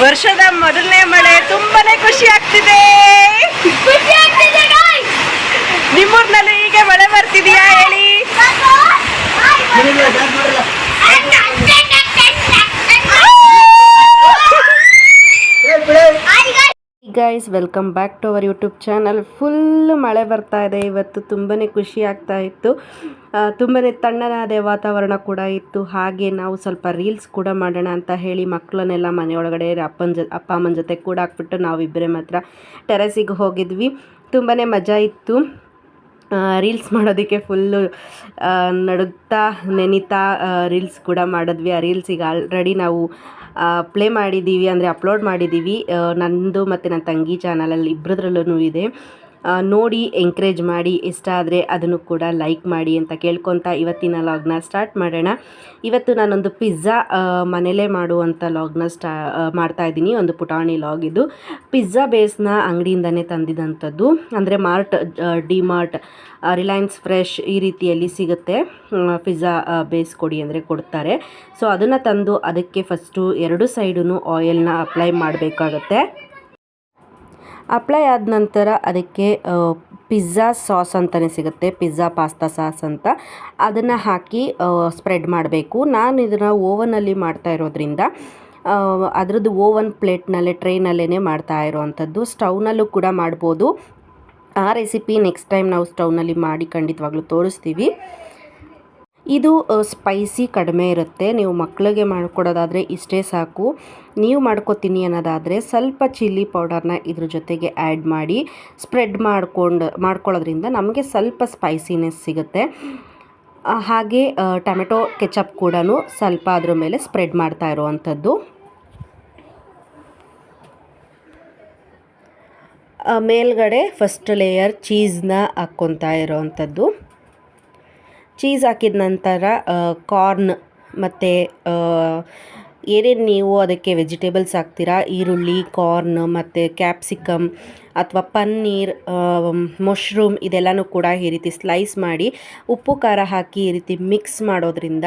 ವರ್ಷದ ಮೊದಲನೇ ಮಳೆ ತುಂಬಾನೇ ಖುಷಿ ಆಗ್ತಿದೆ. ನಿಮ್ಮೂರ್ನಲ್ಲಿ ಹೀಗೆ ಮಳೆ ಬರ್ತಿದೆಯಾ ಹೇಳಿ? Guys welcome back to our YouTube channel full ಮಳೆ ಬರ್ತಾ ಇದೆ. ಇವತ್ತು ತುಂಬಾ ಖುಷಿ ಆಗ್ತಾ ಇತ್ತು. ತುಂಬಾ ತಣ್ಣನಾದ ವಾತಾವರಣ ಕೂಡ ಇತ್ತು. ಹಾಗೆ ನಾವು ಸ್ವಲ್ಪ ರೀಲ್ಸ್ ಕೂಡ ಮಾಡೋಣ ಅಂತ ಹೇಳಿ ಮಕ್ಕಳನ್ನೆಲ್ಲ ಮನೆಯೊಳಗಡೆ ಅಪ್ಪನ ಜೊ, ಅಪ್ಪ ಅಮ್ಮನ ಜೊತೆ ಕೂಡ ಹಾಕ್ಬಿಟ್ಟು ನಾವಿಬ್ಬರೇ ಮಾತ್ರ ಟೆರೆಸಿಗೆ ಹೋಗಿದ್ವಿ. ತುಂಬಾ ಮಜಾ ಇತ್ತು. ರೀಲ್ಸ್ ಮಾಡೋದಕ್ಕೆ ಫುಲ್ಲು ನಡುಗ್ತಾ ನೆನಿತಾ ರೀಲ್ಸ್ ಕೂಡ ಮಾಡಿದ್ವಿ. ಆ ರೀಲ್ಸಿಗೆ ಆಲ್ರೆಡಿ ನಾವು ಪ್ಲೇ ಮಾಡಿದ್ದೀವಿ ಅಂದರೆ ಅಪ್ಲೋಡ್ ಮಾಡಿದ್ದೀವಿ. ನನ್ನದು ನಂದು ಮತ್ತು ನನ್ನ ತಂಗಿ ಚಾನಲಲ್ಲಿ ಇಬ್ಬರದ್ರಲ್ಲೂ ಇದೆ. ನೋಡಿ ಎಂಕರೇಜ್ ಮಾಡಿ, ಇಷ್ಟ ಆದರೆ ಅದನ್ನು ಕೂಡ ಲೈಕ್ ಮಾಡಿ ಅಂತ ಕೇಳ್ಕೊತಾ ಇವತ್ತಿನ ಲಾಗ್ನ ಸ್ಟಾರ್ಟ್ ಮಾಡೋಣ. ಇವತ್ತು ನಾನೊಂದು ಪಿಜ್ಜಾ ಮನೇಲೇ ಮಾಡುವಂಥ ಲಾಗ್ನ ಸ್ಟಾ ಮಾಡ್ತಾ ಇದ್ದೀನಿ. ಒಂದು ಪುಟಾಣಿ ಲಾಗ್ ಇದು. ಪಿಜ್ಜಾ ಬೇಸ್ನ ಅಂಗಡಿಯಿಂದನೇ ತಂದಿದಂಥದ್ದು. ಅಂದರೆ mart D mart Reliance fresh ಈ ರೀತಿಯಲ್ಲಿ ಸಿಗುತ್ತೆ. ಪಿಜ್ಜಾ ಬೇಸ್ ಕೊಡಿ ಅಂದರೆ ಕೊಡ್ತಾರೆ. ಸೊ ಅದನ್ನು ತಂದು ಅದಕ್ಕೆ ಫಸ್ಟು ಎರಡು ಸೈಡೂ ಆಯಿಲ್ನ ಅಪ್ಲೈ ಮಾಡಬೇಕಾಗತ್ತೆ. ಅಪ್ಲೈ ಆದ ನಂತರ ಅದಕ್ಕೆ ಪಿಜ್ಜಾ ಸಾಸ್ ಅಂತಲೇ ಸಿಗುತ್ತೆ, ಪಿಜ್ಜಾ ಪಾಸ್ತಾ ಸಾಸ್ ಅಂತ. ಅದನ್ನು ಹಾಕಿ ಸ್ಪ್ರೆಡ್ ಮಾಡಬೇಕು. ನಾನು ಇದನ್ನು ಓವನಲ್ಲಿ ಮಾಡ್ತಾ ಇರೋದ್ರಿಂದ ಅದರದ್ದು ಓವನ್ ಪ್ಲೇಟ್ನಲ್ಲೇ ಟ್ರೈನಲ್ಲೇ ಮಾಡ್ತಾ ಇರೋವಂಥದ್ದು. ಸ್ಟವ್ನಲ್ಲೂ ಕೂಡ ಮಾಡ್ಬೋದು. ಆ ರೆಸಿಪಿ ನೆಕ್ಸ್ಟ್ ಟೈಮ್ ನಾವು ಸ್ಟೌವ್ನಲ್ಲಿ ಮಾಡಿ ಖಂಡಿತವಾಗ್ಲೂ ತೋರಿಸ್ತೀವಿ. ಇದು ಸ್ಪೈಸಿ ಕಡಿಮೆ ಇರುತ್ತೆ. ನೀವು ಮಕ್ಕಳಿಗೆ ಮಾಡಿಕೊಡೋದಾದರೆ ಇಷ್ಟೇ ಸಾಕು. ನೀವು ಮಾಡ್ಕೊತೀನಿ ಅನ್ನೋದಾದರೆ ಸ್ವಲ್ಪ ಚಿಲ್ಲಿ ಪೌಡರ್ನ ಇದ್ರ ಜೊತೆಗೆ ಆ್ಯಡ್ ಮಾಡಿ ಸ್ಪ್ರೆಡ್ ಮಾಡ್ಕೊಂಡು, ಮಾಡ್ಕೊಳ್ಳೋದ್ರಿಂದ ನಮಗೆ ಸ್ವಲ್ಪ ಸ್ಪೈಸಿನೆಸ್ ಸಿಗುತ್ತೆ. ಹಾಗೆ ಟೊಮೆಟೊ ಕೆಚಪ್ ಕೂಡ ಸ್ವಲ್ಪ ಅದ್ರ ಮೇಲೆ ಸ್ಪ್ರೆಡ್ ಮಾಡ್ತಾ ಇರುವಂಥದ್ದು. ಮೇಲ್ಗಡೆ ಫಸ್ಟ್ ಲೇಯರ್ ಚೀಸ್ನ ಹಾಕ್ಕೊತಾ ಇರೋವಂಥದ್ದು. ಚೀಸ್ ಹಾಕಿದ ನಂತರ ಕಾರ್ನ್ ಮತ್ತು ಏನೇನು ನೀವು ಅದಕ್ಕೆ ವೆಜಿಟೇಬಲ್ಸ್ ಹಾಕ್ತೀರಾ? ಈರುಳ್ಳಿ, ಕಾರ್ನ್ ಮತ್ತು ಕ್ಯಾಪ್ಸಿಕಮ್ ಅಥವಾ ಪನ್ನೀರ್ ಮಶ್ರೂಮ್ ಇದೆಲ್ಲನೂ ಕೂಡ ಈ ರೀತಿ ಸ್ಲೈಸ್ ಮಾಡಿ ಉಪ್ಪು, ಖಾರ ಹಾಕಿ ಈ ರೀತಿ ಮಿಕ್ಸ್ ಮಾಡೋದ್ರಿಂದ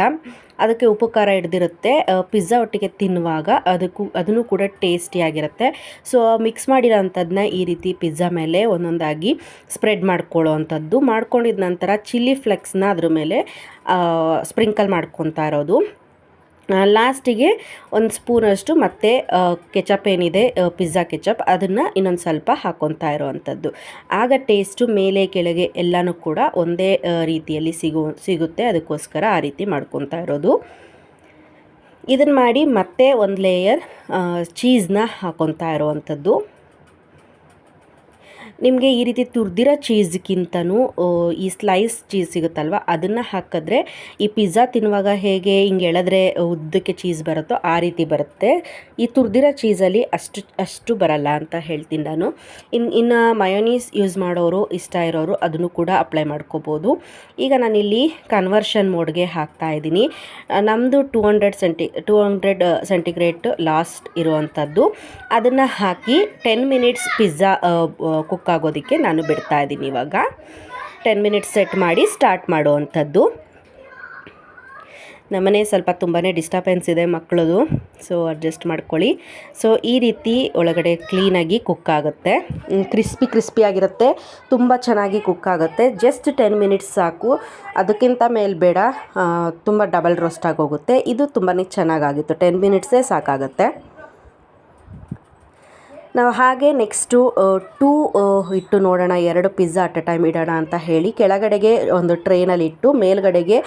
ಅದಕ್ಕೆ ಉಪ್ಪು, ಖಾರ ಹಿಡ್ದಿರುತ್ತೆ. ಪಿಜ್ಜಾ ಒಟ್ಟಿಗೆ ತಿನ್ನುವಾಗ ಅದಕ್ಕೂ, ಅದನ್ನು ಕೂಡ ಟೇಸ್ಟಿಯಾಗಿರುತ್ತೆ ಸೊ, ಮಿಕ್ಸ್ ಮಾಡಿರೋಂಥದ್ದನ್ನ ಈ ರೀತಿ ಪಿಜ್ಜಾ ಮೇಲೆ ಒಂದೊಂದಾಗಿ ಸ್ಪ್ರೆಡ್ ಮಾಡ್ಕೊಳ್ಳೋ ಅಂಥದ್ದು ಮಾಡ್ಕೊಂಡಿದ ನಂತರ ಚಿಲ್ಲಿ ಫ್ಲೆಕ್ಸ್ನ ಅದ್ರ ಮೇಲೆ ಸ್ಪ್ರಿಂಕಲ್ ಮಾಡ್ಕೊತಾ ಇರೋದು. ಲಾಸ್ಟಿಗೆ ಒಂದು ಸ್ಪೂನಷ್ಟು ಮತ್ತೆ ಕೆಚಪ್ ಏನಿದೆ ಪಿಜ್ಜಾ ಕೆಚಪ್, ಅದನ್ನು ಇನ್ನೊಂದು ಸ್ವಲ್ಪ ಹಾಕ್ಕೊತಾ ಇರೋವಂಥದ್ದು ಆಗ ಟೇಸ್ಟು ಮೇಲೆ ಕೆಳಗೆ ಎಲ್ಲನೂ ಕೂಡ ಒಂದೇ ರೀತಿಯಲ್ಲಿ ಸಿಗು, ಸಿಗುತ್ತೆ. ಅದಕ್ಕೋಸ್ಕರ ಆ ರೀತಿ ಮಾಡ್ಕೊತಾ ಇರೋದು. ಇದನ್ನು ಮಾಡಿ ಮತ್ತೆ ಒಂದು ಲೇಯರ್ ಚೀಸ್ನ ಹಾಕ್ಕೊತಾ ಇರೋವಂಥದ್ದು ನಿಮಗೆ ಈ ರೀತಿ ತುರಿದಿರೋ ಚೀಸ್ಗಿಂತನೂ ಈ ಸ್ಲೈಸ್ ಚೀಸ್ ಸಿಗುತ್ತಲ್ವ? ಅದನ್ನು ಹಾಕಿದ್ರೆ ಈ ಪಿಜ್ಜಾ ತಿನ್ನುವಾಗ ಹೇಗೆ, ಹಿಂಗೆ ಎಳೆದ್ರೆ ಉದ್ದಕ್ಕೆ ಚೀಸ್ ಬರುತ್ತೋ ಆ ರೀತಿ ಬರುತ್ತೆ. ಈ ತುರಿದಿರೋ ಚೀಸಲ್ಲಿ ಅಷ್ಟು ಅಷ್ಟು ಬರಲ್ಲ ಅಂತ ಹೇಳ್ತೀನಿ ನಾನು. ಇನ್ನು ಇನ್ನು ಮಯೋನೀಸ್ ಯೂಸ್ ಮಾಡೋರು, ಇಷ್ಟ ಇರೋರು ಅದನ್ನು ಕೂಡ ಅಪ್ಲೈ ಮಾಡ್ಕೋಬೋದು. ಈಗ ನಾನಿಲ್ಲಿ ಕನ್ವರ್ಷನ್ ಮೋಡ್ಗೆ ಹಾಕ್ತಾ ಇದ್ದೀನಿ. ನಮ್ಮದು two hundred centi, two hundred centigrade last ಇರುವಂಥದ್ದು. ಅದನ್ನು ಹಾಕಿ ಟೆನ್ ಮಿನಿಟ್ಸ್ ಪಿಜ್ಜಾ ಕುಕ್ ಆಗೋದಕ್ಕೆ ನಾನು ಬಿಡ್ತಾ ಇದ್ದೀನಿ ಇವಾಗ. ಟೆನ್ ಮಿನಿಟ್ಸ್ ಸೆಟ್ ಮಾಡಿ ಸ್ಟಾರ್ಟ್ ಮಾಡುವಂಥದ್ದು. ನಮ್ಮನೆ ಸ್ವಲ್ಪ ತುಂಬಾ ಡಿಸ್ಟರ್ಬೆನ್ಸ್ ಇದೆ ಮಕ್ಕಳದು ಸೊ ಅಡ್ಜಸ್ಟ್ ಮಾಡ್ಕೊಳ್ಳಿ. ಸೊ ಈ ರೀತಿ ಒಳಗಡೆ ಕ್ಲೀನಾಗಿ ಕುಕ್ ಆಗುತ್ತೆ. ಕ್ರಿಸ್ಪಿ ಆಗಿರುತ್ತೆ. ತುಂಬ ಚೆನ್ನಾಗಿ ಕುಕ್ ಆಗುತ್ತೆ. ಜಸ್ಟ್ ಟೆನ್ ಮಿನಿಟ್ಸ್ ಸಾಕು. ಅದಕ್ಕಿಂತ ಮೇಲೆ ಬೇಡ. ತುಂಬ ಡಬಲ್ ರೋಸ್ಟ್ ಆಗೋಗುತ್ತೆ ಇದು ತುಂಬಾ ಚೆನ್ನಾಗಾಗಿತ್ತು ಟೆನ್ ಮಿನಿಟ್ಸೇ ಸಾಕಾಗುತ್ತೆ. ನಾವು ಹಾಗೆ ನೆಕ್ಸ್ಟು ಟೂ ಇಟ್ಟು ನೋಡೋಣ, ಎರಡು ಪಿಜ್ಜಾ ಅಟ್ ಅ ಟೈಮ್ ಇಡೋಣ ಅಂತ ಹೇಳಿ ಕೆಳಗಡೆಗೆ ಒಂದು ಟ್ರೇನಲ್ಲಿ ಇಟ್ಟು ಮೇಲ್ಗಡೆಗೆ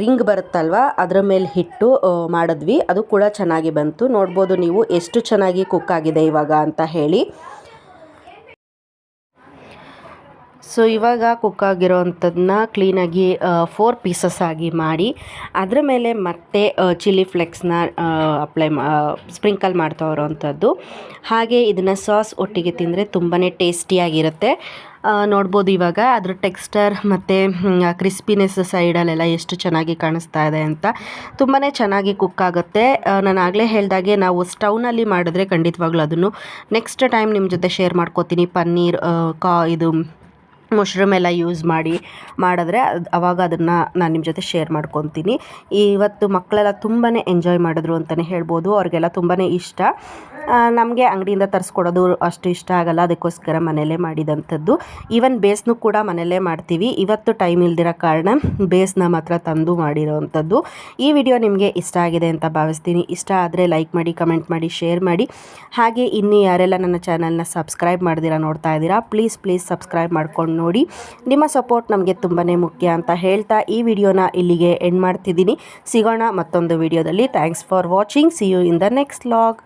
ರಿಂಗ್ ಬರುತ್ತಲ್ವ, ಅದರ ಮೇಲೆ ಹಿಟ್ಟು ಮಾಡಿದ್ವಿ. ಅದು ಕೂಡ ಚೆನ್ನಾಗಿ ಬಂತು. ನೋಡ್ಬೋದು ನೀವು ಎಷ್ಟು ಚೆನ್ನಾಗಿ ಕುಕ್ ಆಗಿದೆ ಇವಾಗ ಅಂತ ಹೇಳಿ. ಸೊ ಇವಾಗ ಕುಕ್ ಆಗಿರೋವಂಥದ್ದನ್ನ ಕ್ಲೀನಾಗಿ ಫೋರ್ ಪೀಸಸ್ ಆಗಿ ಮಾಡಿ, ಅದರ ಮೇಲೆ ಮತ್ತೆ ಚಿಲ್ಲಿ ಫ್ಲೆಕ್ಸ್ನ ಅಪ್ಲೈ ಸ್ಪ್ರಿಂಕಲ್ ಮಾಡ್ತಾ ಇರೋವಂಥದ್ದು ಹಾಗೆ ಇದನ್ನು ಸಾಸ್ ಒಟ್ಟಿಗೆ ತಿಂದರೆ ತುಂಬಾ ಟೇಸ್ಟಿಯಾಗಿರುತ್ತೆ ನೋಡ್ಬೋದು ಇವಾಗ ಅದ್ರ ಟೆಕ್ಸ್ಟರ್ ಮತ್ತು ಕ್ರಿಸ್ಪಿನೆಸ್ ಸೈಡಲ್ಲೆಲ್ಲ ಎಷ್ಟು ಚೆನ್ನಾಗಿ ಕಾಣಿಸ್ತಾ ಇದೆ ಅಂತ. ತುಂಬಾ ಚೆನ್ನಾಗಿ ಕುಕ್ ಆಗುತ್ತೆ. ನಾನು ಆಗಲೇ ಹೇಳ್ದಾಗೆ ನಾವು ಸ್ಟವ್ನಲ್ಲಿ ಮಾಡಿದ್ರೆ ಖಂಡಿತವಾಗ್ಲೂ ಅದನ್ನು ನೆಕ್ಸ್ಟ್ ಟೈಮ್ ನಿಮ್ಮ ಜೊತೆ ಶೇರ್ ಮಾಡ್ಕೋತೀನಿ. ಪನ್ನೀರ್ ಕಾ, ಇದು ಮಶ್ರೂಮ್ ಎಲ್ಲ ಯೂಸ್ ಮಾಡಿ ಮಾಡಿದ್ರೆ ಅದು ಅವಾಗ ಅದನ್ನು ನಾನು ನಿಮ್ಮ ಜೊತೆ ಶೇರ್ ಮಾಡ್ಕೊತೀನಿ. ಇವತ್ತು ಮಕ್ಕಳೆಲ್ಲ ತುಂಬಾ ಎಂಜಾಯ್ ಮಾಡಿದ್ರು ಅಂತಲೇ ಹೇಳ್ಬೋದು. ಅವ್ರಿಗೆಲ್ಲ ತುಂಬಾ ಇಷ್ಟ. ನಮಗೆ ಅಂಗಡಿಯಿಂದ ತರಿಸ್ಕೊಡೋದು ಅಷ್ಟು ಇಷ್ಟ ಆಗಲ್ಲ, ಅದಕ್ಕೋಸ್ಕರ ಮನೆಯಲ್ಲೇ ಮಾಡಿದಂಥದ್ದು. ಈವನ್ ಬೇಸ್ನು ಕೂಡ ಮನೆಯಲ್ಲೇ ಮಾಡ್ತೀವಿ. ಇವತ್ತು ಟೈಮ್ ಇಲ್ದಿರೋ ಕಾರಣ ಬೇಸ್ನ ಮಾತ್ರ ತಂದು ಮಾಡಿರೋವಂಥದ್ದು ಈ ವಿಡಿಯೋ ನಿಮಗೆ ಇಷ್ಟ ಆಗಿದೆ ಅಂತ ಭಾವಿಸ್ತೀನಿ. ಇಷ್ಟ ಆದರೆ ಲೈಕ್ ಮಾಡಿ ಕಮೆಂಟ್ ಮಾಡಿ ಶೇರ್ ಮಾಡಿ. ಹಾಗೆ ಇನ್ನು ಯಾರೆಲ್ಲ ನನ್ನ ಚಾನಲ್ನ ಸಬ್ಸ್ಕ್ರೈಬ್ ಮಾಡ್ದಿರಾ ನೋಡ್ತಾ ಇದ್ದೀರಾ ಪ್ಲೀಸ್ ಪ್ಲೀಸ್ ಸಬ್ಸ್ಕ್ರೈಬ್ ಮಾಡ್ಕೊಂಡು ನೋಡಿ. ನಿಮ್ಮ ಸಪೋರ್ಟ್ ನಮಗೆ ತುಂಬಾ ಮುಖ್ಯ ಅಂತ ಹೇಳ್ತಾ ಈ ವಿಡಿಯೋನ ಇಲ್ಲಿಗೆ ಎಂಡ್ ಮಾಡ್ತಿದ್ದೀನಿ. ಸಿಗೋಣ ಮತ್ತೊಂದು ವಿಡಿಯೋದಲ್ಲಿ. Thanks for watching see you in the next log